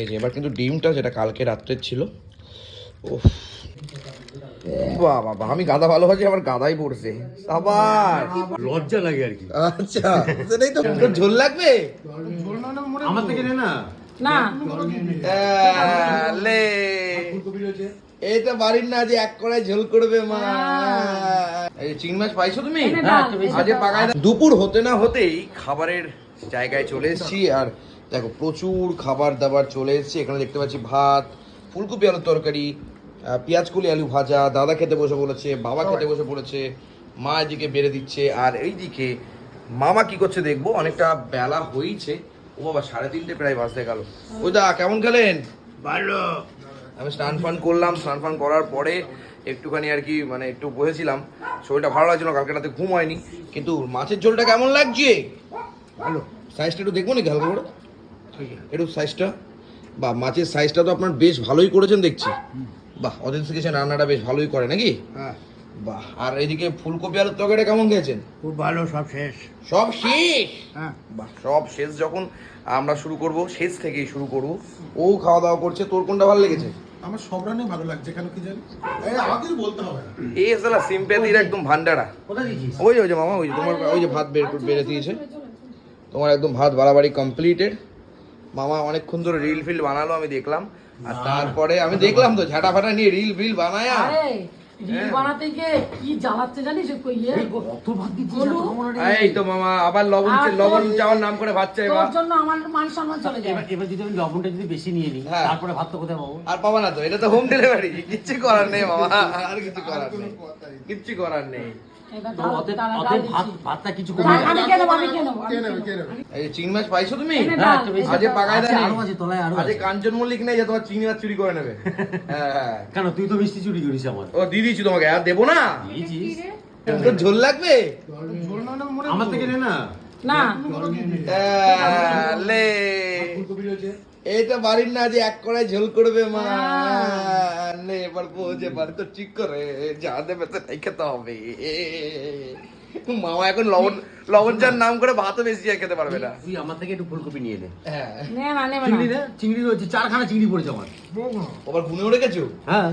এই যে এবার কিন্তু ডিমটা যেটা কালকে রাত্রের ছিল ও বাহ বাবা আমি গাদা ভালোবাসি আমার গাদাই পড়ছে আবার লজ্জা লাগে আর কি। আচ্ছা সেটাই তো ঝোল লাগবে? আমার থেকে নে না। না। লে। এই তো বাড়ির না যে এক কড়াই ঝোল করবে মা। এই চিংড়ি মাছ পাইছো তুমি? পাকায় দুপুর হতে না হতেই খাবারের জায়গায় চলে এসেছি আর দেখো প্রচুর খাবার দাবার চলে এসেছে। এখানে দেখতে পাচ্ছি ভাত ফুলকপি আলুর তরকারি পেঁয়াজ কলি আলু ভাজা দাদা খেতে বসে বলেছে বাবা খেতে বসে পড়েছে মা এদিকে বেড়ে দিচ্ছে। আর এইদিকে মামা কি করছে দেখব অনেকটা বেলা হয়েছে। ও বাবা সাড়ে তিনটে প্রায় বাজতে গেল। ওই দা কেমন খেলেন? ভালো। আমি স্নান ফান করলাম। স্নান ফান করার পরে একটুখানি আর কি মানে একটু বসেছিলাম। শরীরটা ভালো লাগছিল কালকে রাতে ঘুম হয়নি। কিন্তু মাছের ঝোলটা কেমন লাগছে? ভালো। সাইজটা একটু দেখব নাকি হালকা করে? একটু সাইজটা বা মাছের সাইজটা তো আপনার বেশ ভালোই করেছেন দেখছি। বাহ অদিন থেকে সে রান্নাটা বেশ ভালোই করে নাকি? হ্যাঁ। বাহ আর এদিকে ফুলকপি আলুর তরকারিটা কেমন খেয়েছেন? খুব ভালো সব শেষ। সব শেষ? হ্যাঁ। বাহ সব শেষ যখন আমরা শুরু করব শেষ থেকেই শুরু করব। ও খাওয়া দাওয়া করছে তোর কোনটা ভালো লেগেছে? আমার সব রান্নাই ভালো লাগছে কেন কি জানি? এই আমাদের বলতে হবে না। এই সালা সিম্প্যাথির একদম ভান্ডারা কোথায় দিয়েছিস? ওই যে ওই যে মামা ওই যে তোমার ওই যে ভাত বের বেড়ে দিয়েছে। তোমার একদম ভাত বাড়াবাড়ি কমপ্লিটেড মামা অনেকক্ষণ ধরে রিল ফিল বানালো আমি দেখলাম। আর তারপরে আমি দেখলাম তো ঝাঁটা ফাটা নিয়ে রিল ফিল বানায়। বানাতে গিয়ে কি জ্বালাচ্ছে জানিস ওই কত ভাত দিচ্ছিস গোলু, এই তো মামা আবার লবণ লবণ চাওয়ার নাম করে ভাত চাইবা তোর জন্য আমার মান সম্মান চলে যায়। এবার এবার যদি আমি লবণটা যদি বেশি নিয়ে নিই হ্যাঁ। তারপরে ভাত তো কোথায় পাবো? আর পাবা না তো এটা তো হোম ডেলিভারি কিচ্ছু করার নেই মামা। আর কিছু করার নেই। কিচ্ছু করার নেই। এটা তো ঢাল- অতএব দাঁড়া, অতএব ঢাল ভাত দিচ্ছি। ভাতটা কিছু যা, কমে আমি খেয়ে নেব, আমি খেয়ে নেব, আমি কে খেয়ে নেবে। নেব। কে নেবে। এই চিংড়ি মাছ পাইছো তুমি? এনে হ্যাঁ, ডাল, একটু বেশি। আজকে পাকায় আছে, দেয়নি আরও আছে তলায় আরও আজকে আছে। কাঞ্চন মল্লিক নেই যে তোমার চিংড়ি মাছ চুরি করে নেবে। হ্যাঁ হ্যাঁ। কেন তুই তো মিষ্টি চুরি করিস আমার। ও দিয়ে দিচ্ছি তোমাকে আর দেবো না। তোর ঝোল লাগবে? ঝোল না হলে আমার থেকে নে না। না। লে। ফুলকপি রয়েছে এই তো বাড়ির না যে এক কড়াই ঝোল করবে মা। নে এবার পৌঁছে বাড়ি তো ঠিক করে যা দেবে তো তাই খেতে হবে মামা এখন লবণ লবণ চার নাম করে ভাতও বেশি আর খেতে পারবে না। তুই আমার থেকে একটু ফুলকপি নিয়ে নে। হ্যাঁ। না চিংড়ি না চিংড়ি রয়েছে চারখানা চিংড়ি পড়েছে আমার। আবার গুনে উঠে গেছো হ্যাঁ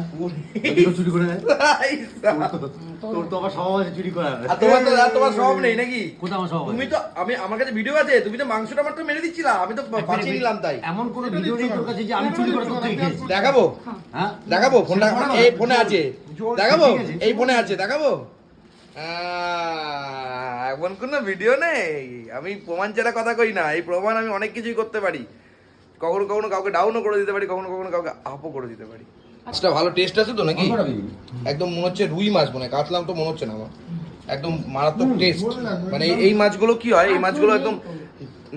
চুরি করে। তোর তো আবার স্বভাব আছে চুরি করার। আর তোমার তো তোমার সব নেই নাকি? কোথাও আমার স্বভাব তুমি তো আমি আমার কাছে ভিডিও আছে তুমি তো মাংসটা মাত্র মেরে দিচ্ছিলা আমি তো বাঁচিয়ে নিলাম তাই। এমন কোন ভিডিও নেই তোর কাছে যে আমি চুরি করে তোর থেকে দেখাবো? হ্যাঁ? দেখাবো? ফোনটা এই ফোনে আছে। দেখাবো? এই ফোনে আছে দেখাবো? এমন কোনো ভিডিও নেই। আমি প্রমাণ ছাড়া কথা কই না। এই প্রমাণ আমি অনেক কিছুই করতে পারি। কখনো কখনো কাউকে ডাউনও করে দিতে পারি কখনো কখনো কাউকে আপও করে দিতে পারি। মাছটা ভালো টেস্ট আছে তো নাকি? একদম মনে হচ্ছে রুই মাছ মনে হয় কাতলাম তো মনে হচ্ছে না আমার। একদম মারাত্মক টেস্ট মানে এই- এই মাছগুলো কি হয়? এই মাছগুলো একদম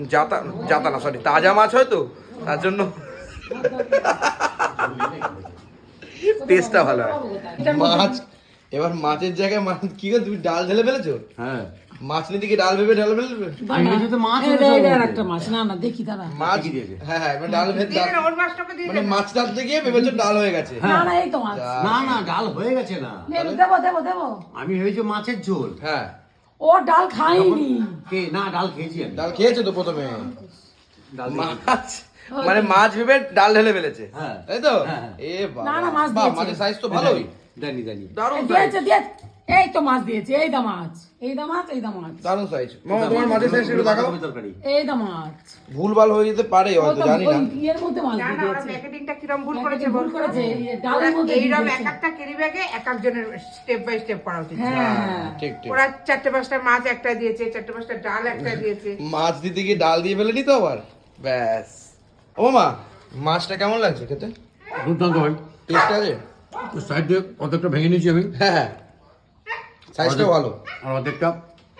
জাতা জাতা না সরি তাজা মাছ হয় তো তার জন্য টেস্টটা ভালো হয়। মাছ এবার মাছের জায়গায় মাছ কি করে তুমি ডাল ঢেলে ফেলেছো? হ্যাঁ। মাছ নিতে কি ডাল ভেবে ডাল ফেলবে আমি ভেবেছি তো মাছ এই হয়েছে রে, এই রে, ওর আর মধ্যে। একটা মাছ না না দেখি দাঁড়া। মাছ দিয়েছে? হ্যাঁ হ্যাঁ এবার ডাল ভেবে মানে মাছ ডালতে গিয়ে ভেবেছো ডাল হয়ে গেছে। না না এই তো মাছ। না না ডাল হয়ে গেছে না। দেবো দেবো দেবো। আমি ভেবেছি মাছের ঝোল। হ্যাঁ। ও ডাল খাইনি। কে? না ডাল খেয়েছি আমি। ডাল খেয়েছো তো প্রথমে? ডাল মাছ মানে মাছ ভেবে ডাল ঢেলে ফেলেছে। হ্যাঁ। তাই তো? হ্যাঁ। এ বাবা না, না, মাছ মাছের সাইজ তো ভালোই। জানি জানি দারুণ দিয়েছে দিয়েছে। এই তো মাছ দিয়েছে এই দা মাছ। এই দা মাছ এই দা মাছ। দারুণ সাইজ মামা তোমার মাছের সাইজ একটু দেখাও। এই দা মাছ। ভুলভাল হয়ে যেতে পারে হয়তো জানি না। মধ্যে মাছ না দিয়ে না প্যাকেটিংটা কিরম ভুল করেছে ভুল করেছে, ডালের মধ্যে এক একটা ক্যারি ব্যাগে এক একজনের স্টেপ বাই স্টেপ করা উচিত। হ্যাঁ। হ্যাঁ ঠিক ঠিক। ওরা চারটে পাঁচটা মাছ একটা দিয়েছে চারটে পাঁচটা ডাল একটা দিয়েছে। মাছ দিতে গিয়ে ডাল দিয়ে ফেলেনি তো আবার? ব্যাস। ও মা মাছটা কেমন লাগছে খেতে? দুর্দান্ত ভাই। টেস্ট আছে? সাইড অর্ধেকটা ভেঙে নিয়েছি আমি। হ্যাঁ হ্যাঁ। সাইজটা ভালো। আর অর্ধেকটা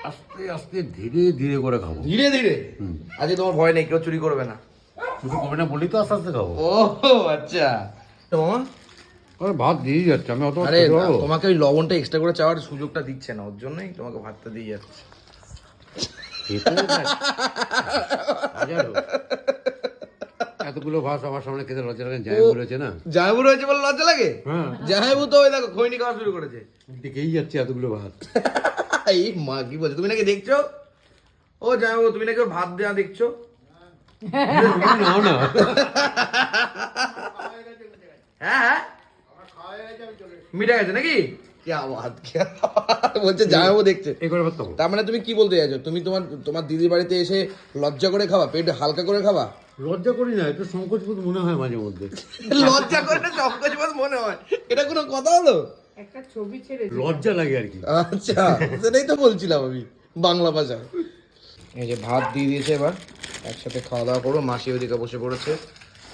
আস্তে আস্তে ধীরে ধীরে করে খাব। ধীরে ধীরে? আজকে তোমার ভয় নেই কেউ চুরি করবে না। শুধু কবে না বললি তো আস্তে আস্তে খাব। ও আচ্ছা। তো আরে ভাত দিয়ে যাচ্ছে আমি অত আরে তোমাকে ওই লবণটা এক্সট্রা করে চাওয়ার সুযোগটা দিচ্ছে না ওর জন্যই তোমাকে ভাতটা দিয়ে যাচ্ছে। এতগুলো ভাত আমার সামনে খেতে লজ্জা লাগে যাই বলেছে না? জাহাবু রয়েছে বলে লজ্জা লাগে? হ্যাঁ। তো ওই দেখো খৈনি খাওয়া শুরু করেছে। দেখেই যাচ্ছে এতগুলো ভাত। এই মা কি বলছো? তুমি নাকি দেখছ? ও জাহাবু তুমি নাকি ভাত দেওয়া দেখছ? নাও না। হ্যাঁ হ্যাঁ। মিটে গেছে নাকি? কে আওয়াজ বলছে জামাইবাবু দেখছে। এই করে তো তার মানে তুমি কি বলতে চাইছো? তুমি তোমার তোমার দিদির বাড়িতে এসে লজ্জা করে খাওয়া পেট হালকা করে খাওয়া লজ্জা করি না একটু সংকোচ বোধ মনে হয় মাঝে মধ্যে। লজ্জা করে সংকোচ বোধ মনে হয়। এটা কোনো কথা হলো? একটা ছবি ছেড়ে লজ্জা লাগে আর কি। আচ্ছা সেটাই তো বলছিলাম আমি বাংলা ভাষায়। এই যে ভাত দিয়ে দিয়েছে এবার একসাথে খাওয়া দাওয়া করব। মাসি ওদিকে বসে পড়েছে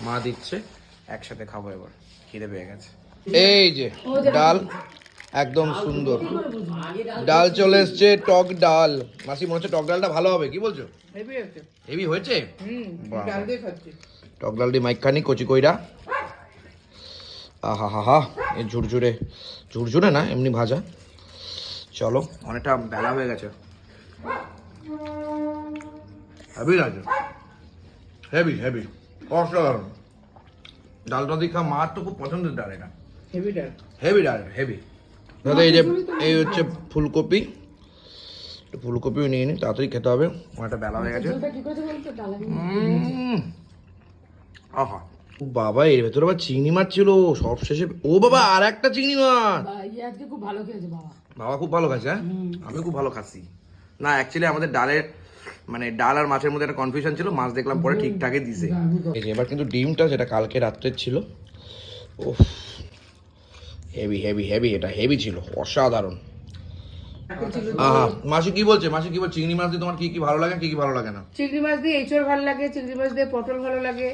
মা দিচ্ছে একসাথে খাব এবার খিদে পেয়ে গেছে। এই যে ডাল একদম সুন্দর। ডাল চলে এসছে টক ডাল। মাসি মনে হচ্ছে টক ডালটা ভালো হবে কি বলছো? হেভি হয়েছে। টক ডাল দিয়ে মাইখানি কচি কইরা। আহা হা হা এই ঝুরঝুরে। ঝুরঝুরে না এমনি ভাজা। চলো অনেকটা বেলা হয়ে গেছে। হেভি লাগে হেভি হেভি অসাধারণ। ডালটা দেখা মার তো খুব পছন্দের ডাল এটা। হেভি ডাল। হেভি ডাল হেভি দাদা এই যে এই হচ্ছে ফুলকপি। একটু ফুলকপিও নিয়ে নিই তাড়াতাড়ি খেতে হবে। অনেকটা বেলা হয়ে গেছে। আহা। ও বাবা এর ভেতরে আবার চিংড়ি মাছ ছিল। সব শেষে ও বাবা আর একটা চিংড়ি মাছ। ইয়ে আজকে খুব ভালো খেয়েছে বাবা। বাবা খুব ভালো খাচ্ছে হ্যাঁ? আমি খুব ভালো খাচ্ছি। না অ্যাকচুয়ালি আমাদের ডালের মানে ডাল আর মাছের মধ্যে একটা কনফিউশন ছিল। মাছ দেখলাম পরে ঠিকঠাকই দিছে। এবার কিন্তু ডিমটা সেটা কালকে রাত্রের ছিল ও হেভি হেভি হেভি এটা হেভি ছিল অসাধারণ। আহা মাসি কি বলছে মাসি কি বলছে চিংড়ি মাছ দিয়ে তোমার কি কি ভালো লাগে কি কি ভালো লাগে না? চিংড়ি মাছ দিয়ে এঁচড় ভালো লাগে চিংড়ি মাছ দিয়ে পটল ভালো লাগে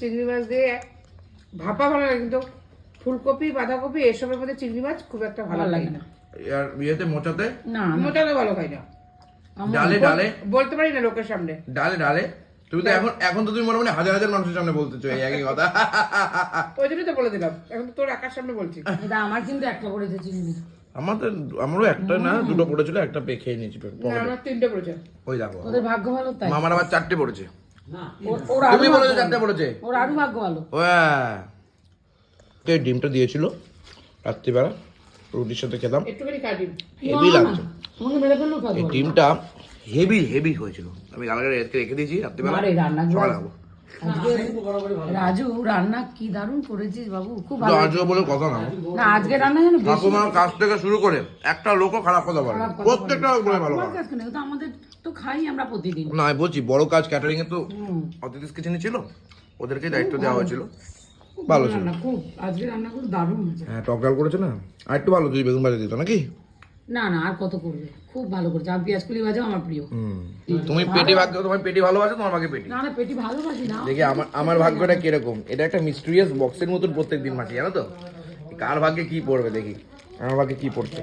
চিংড়ি মাছ দিয়ে ভাপা ভালো লাগে কিন্তু ফুলকপি বাঁধাকপি এসবের মধ্যে চিংড়ি মাছ খুব একটা ভালো লাগে না। আর ইয়েতে মোচাতে? না মোটালে ভালো খাই না। ডালে ডালে? বলতে পারি না লোকের সামনে। ডালে ডালে? তুমি তো এখন এখন তো তুমি মনে মনে হাজার হাজার মানুষের সামনে বলতেছো এই একই কথা ওই জন্যই তো বলে দিলাম এখন তো তোর একার সামনে বলছি আমার কিন্তু একটা করেছে চিংড়ি আমাদের আমারও একটা না দুটো পড়েছিল একটা পে খেয়ে নিয়েছি আমার তিনটে পড়েছে ওই দেখো ওদের ভাগ্য ভালো তাই মামার আবার চারটে পড়েছে তুমি বলেছ চারটে পড়েছে ওর আরও ভাগ্য ভালো হ্যাঁ এই ডিমটা দিয়েছিল রাত্রিবেলা রুটির সাথে খেতাম একটুখানি কাটি হেভি লাগছে মনে এই ডিমটা হেভি হেভি হয়েছিল। আমি গালাগাড়ি রেখে রেখে দিয়েছি রাত্রিবেলা রান্না সকালে খাব। রাজু রান্না কি দারুণ করেছিস বাবু খুব ভালো। বলে কথা না। না আজকে রান্না যেন ঠাকুমার কাছ থেকে শুরু করে একটা লোকও খারাপ কথা বলে প্রত্যেকটা বলে ভালো আমার কথা। কাছে নেই, ও তো আমাদের তো খাই আমরা প্রতিদিন। না আমি বলছি বড় কাজ ক্যাটারিং এ তো অতিথিস কিচেনে ছিল ওদেরকে দায়িত্ব দেওয়া হয়েছিল। ভালো ছিল। খুব আজকে রান্না খুব দারুণ হয়েছে। হ্যাঁ টক ডাল করেছে না? আর একটু ভালো তুই বেগুন ভাজা দিত নাকি? না না আর কত করবে খুব ভালো করেছে আর পেঁয়াজ কুলি ভাজা আমার প্রিয় তুমি পেটি ভাগ্য তোমার পেটি ভালোবাসো তোমার ভাগে পেটি না না পেটি ভালোবাসি না দেখি আমার আমার ভাগ্যটা কীরকম এটা একটা মিস্ট্রিয়াস বক্সের মতন প্রত্যেক দিন মাসি জানো তো কার ভাগ্যে কি পড়বে দেখি আমার ভাগ্যে কি পড়ছে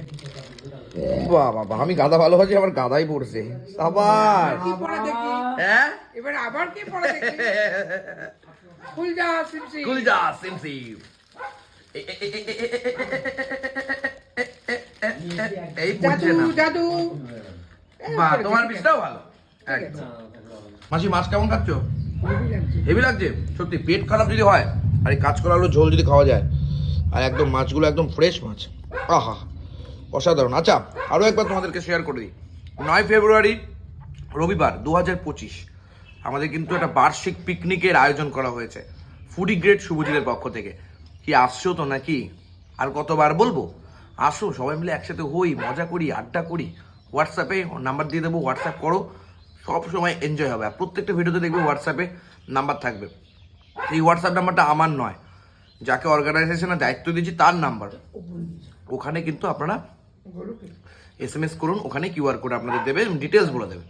বাহ বাবা আমি গাদা ভালোবাসি আমার গাদাই পড়ছে আবার কি পড়া দেখি হ্যাঁ এবার আবার কি পড়া দেখি ফুল যা সিমসি যা সিমসি এই পড়ছে না। জাদু। বাহ তোমার বিষটাও ভালো। একদম। মাসি মাছ কেমন খাচ্ছ? হেভি লাগছে। সত্যি পেট খারাপ যদি হয় আর এই কাঁচকলা আলুর ঝোল যদি খাওয়া যায় আর একদম মাছগুলো একদম ফ্রেশ মাছ আহা অসাধারণ। আচ্ছা আরও একবার তোমাদেরকে শেয়ার করে দিই। নয় ফেব্রুয়ারি রবিবার দু হাজার পঁচিশ আমাদের কিন্তু একটা বার্ষিক পিকনিকের আয়োজন করা হয়েছে। ফুডি গ্রেড শুভজিতের পক্ষ থেকে। কি আসছো তো নাকি? আর কতবার বলব? আসো সবাই মিলে একসাথে হই মজা করি আড্ডা করি। হোয়াটসঅ্যাপে নাম্বার দিয়ে দেবো হোয়াটসঅ্যাপ করো। সব সময় এনজয় হবে। আর প্রত্যেকটা ভিডিওতে দেখবে হোয়াটসঅ্যাপে নাম্বার থাকবে। এই হোয়াটসঅ্যাপ নাম্বারটা আমার নয়। যাকে অর্গানাইজেশনের দায়িত্ব দিয়েছি তার নাম্বার ওখানে কিন্তু আপনারা এস এম এস করুন ওখানে কিউআর কোড আপনাদের দেবে ডিটেলস বলে দেবে।